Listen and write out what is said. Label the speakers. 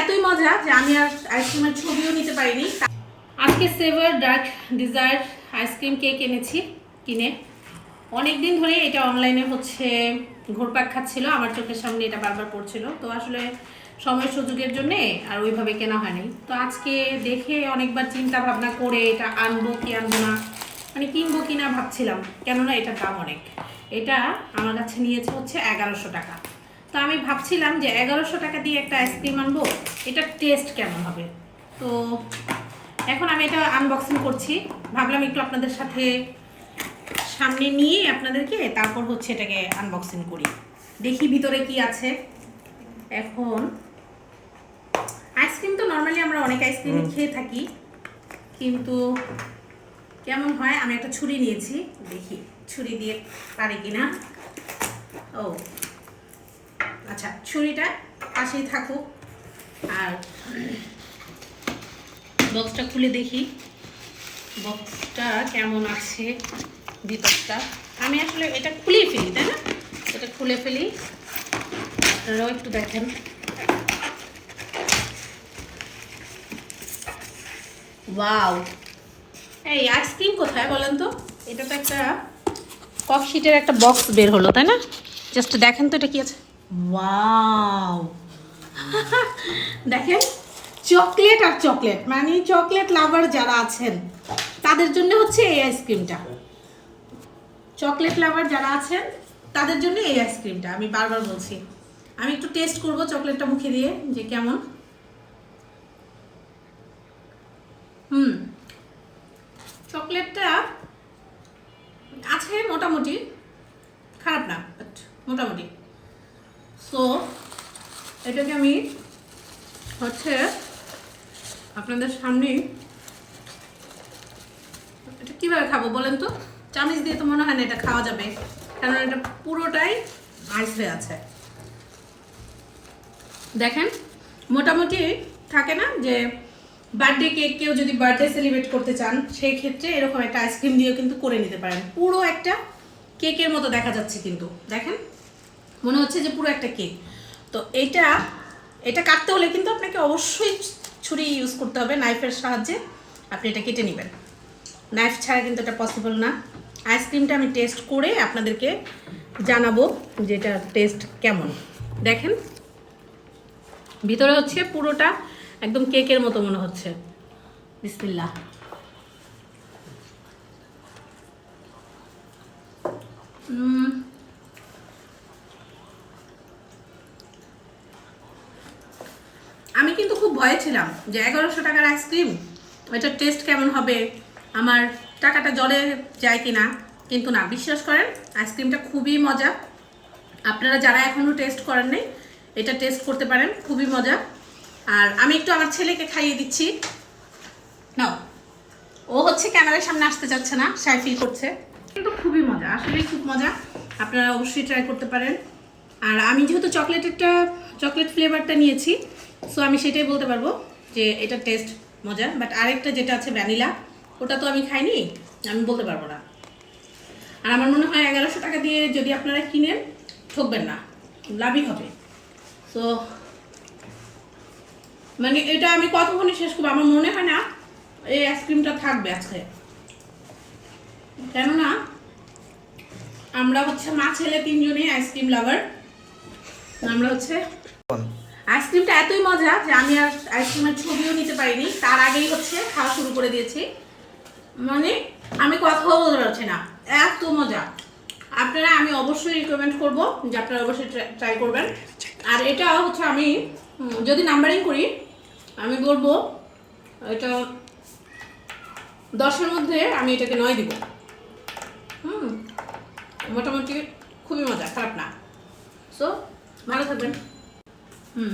Speaker 1: এতই মজা যে আমি আর আইসক্রিমের ছবিও নিতে পারিনি। আজকে Savour dark desire ice cream cake এনেছি কিনে। অনেক দিন ধরে এটা অনলাইনে হচ্ছে ঘোরপাক খাচ্ছিল, আমার চোখের সামনে এটা বারবার পড়ছিল। তো আসলে সময় সুযোগের জন্যে আর ওইভাবে কেনা হয়নি। তো আজকে দেখে অনেকবার চিন্তা ভাবনা করে এটা আনব কি আনব না মানে কিনবো কি না ভাবছিলাম। কেননা এটার দাম অনেক। এটা আমার কাছে নিয়েছে হচ্ছে এগারোশো টাকা। তো আমি ভাবছিলাম যে এগারোশো টাকা দিয়ে একটা আইসক্রিম আনব এটার টেস্ট কেমন হবে? তো এখন আমি এটা আনবক্সিং করছি। ভাবলাম একটু আপনাদের সাথে সামনে নিয়ে আপনাদেরকে তারপর হচ্ছে এটাকে আনবক্সিং করি। দেখি ভিতরে কি আছে। এখন আইসক্রিম তো নর্মালি আমরা অনেক আইসক্রিম খেয়ে থাকি কিন্তু কেমন হয়? আমি একটা ছুরি নিয়েছি। দেখি ছুরি দিয়ে পারি কিনা। ও আচ্ছা ছুরিটা পাশেই থাকুক। আর বক্সটা খুলে দেখি। বক্সটা কেমন আছে ভিতরটা আমি আসলে এটা খুলেই ফেলি, তাই না? এটা খুলে ফেলি। আপনারাও একটু দেখেন। ওয়াও! এই আইসক্রিম কোথায় বলেন তো? এটা তো একটা কফ শিটের একটা বক্স বের হলো, তাই না? জাস্ট দেখেন তো এটা কি আছে। ওয়াও দেখেন চকলেট আর চকলেট মানে চকলেট লাভার যারা আছেন, তাদের জন্য হচ্ছে এই আইসক্রিমটা চকলেট লাভার যারা আছেন, তাদের জন্য এই আইসক্রিমটা আমি বারবার বলছি। আমি একটু টেস্ট করব চকলেটটা মুখে দিয়ে, যে কেমন। হুম চকলেটটা আছে মোটামুটি, খারাপ না বাট মোটামুটি। সো এটাকে আমি হচ্ছে আপনাদের সামনে এটা কীভাবে খাব বলেন তো? চামিচ দিয়ে তো মনে হয় না এটা খাওয়া যাবে কারণ এটা পুরোটাই আইস হয়ে আছে। দেখেন, মোটামুটি থাকে না যে বার্থডে কেক কেউ যদি বার্থডে সেলিব্রেট করতে চান, সেই ক্ষেত্রে এরকম একটা আইসক্রিম দিয়েও কিন্তু করে নিতে পারেন। পুরো একটা কেকের মতো দেখা যাচ্ছে কিন্তু। দেখেন মনে হচ্ছে যে পুরো একটা কেক। তো এটা এটা কাটতে হলে কিন্তু আপনাকে অবশ্যই ছুরি ইউজ করতে হবে নাইফের সাহায্যে। আপনি এটা কেটে নেবেন। নাইফ ছাড়া কিন্তু এটা পসিবল না। আইসক্রিমটা আমি টেস্ট করে আপনাদেরকে জানাব যে এটা টেস্ট কেমন। দেখেন ভিতরে হচ্ছে পুরোটা একদম কেকের মতো মনে হচ্ছে। বিসমিল্লাহ। উম, আমি কিন্তু খুব ভয়ে ছিলাম যে এগারোশো টাকার আইসক্রিম এটার টেস্ট কেমন হবে, আমার টাকাটা জলে যায় কি না কিন্তু না, বিশ্বাস করেন আইসক্রিমটা খুবই মজা। আপনারা যারা এখনও টেস্ট করেন নাই, এটা টেস্ট করতে পারেন, খুবই মজা। আর আমি একটু আমার ছেলেকে খাইয়ে দিচ্ছি। নাও। ও হচ্ছে ক্যামেরার সামনে আসতে চাচ্ছে না সাই ফিল করছে। কিন্তু খুবই মজা, আসলেই খুব মজা। আপনারা অবশ্যই ট্রাই করতে পারেন। আর আমি যেহেতু চকলেটেরটা চকলেট ফ্লেভারটা নিয়েছি সো আমি সেটাই বলতে পারব যে এটা টেস্ট মজা বাট আরেকটা যেটা আছে ভ্যানিলা ওটা তো আমি খাইনি, আমি বলতে পারব না। আর আমার মনে হয় এগারোশো টাকা দিয়ে যদি আপনারা কিনেন, ঠকবেন না, লাভই হবে। সো মানে এটা আমি কতক্ষণে শেষ করব? আমার মনে হয় না, এই আইসক্রিমটা থাকবে আজকে। কেননা, আমরা হচ্ছে মা ছেলে তিনজনেই আইসক্রিম লাভার আমরা হচ্ছে আইসক্রিমটা এতই মজা যে আমি আর আইসক্রিমের ছবিও নিতে পারিনি। তার আগেই হচ্ছে খাওয়া শুরু করে দিয়েছি। মানে আমি কথাও বলতে পারছি না। এত মজা। আপনারা আমি অবশ্যই রিকমেন্ড করব যে আপনারা অবশ্যই ট্রাই করবেন। আর এটা হচ্ছে আমি যদি নাম্বারিং করি, আমি বলব এটা দশের মধ্যে আমি এটাকে নয় দিব। হুম, মোটামুটি খুবই মজা, খারাপ না। সো ভালো থাকবেন। হুম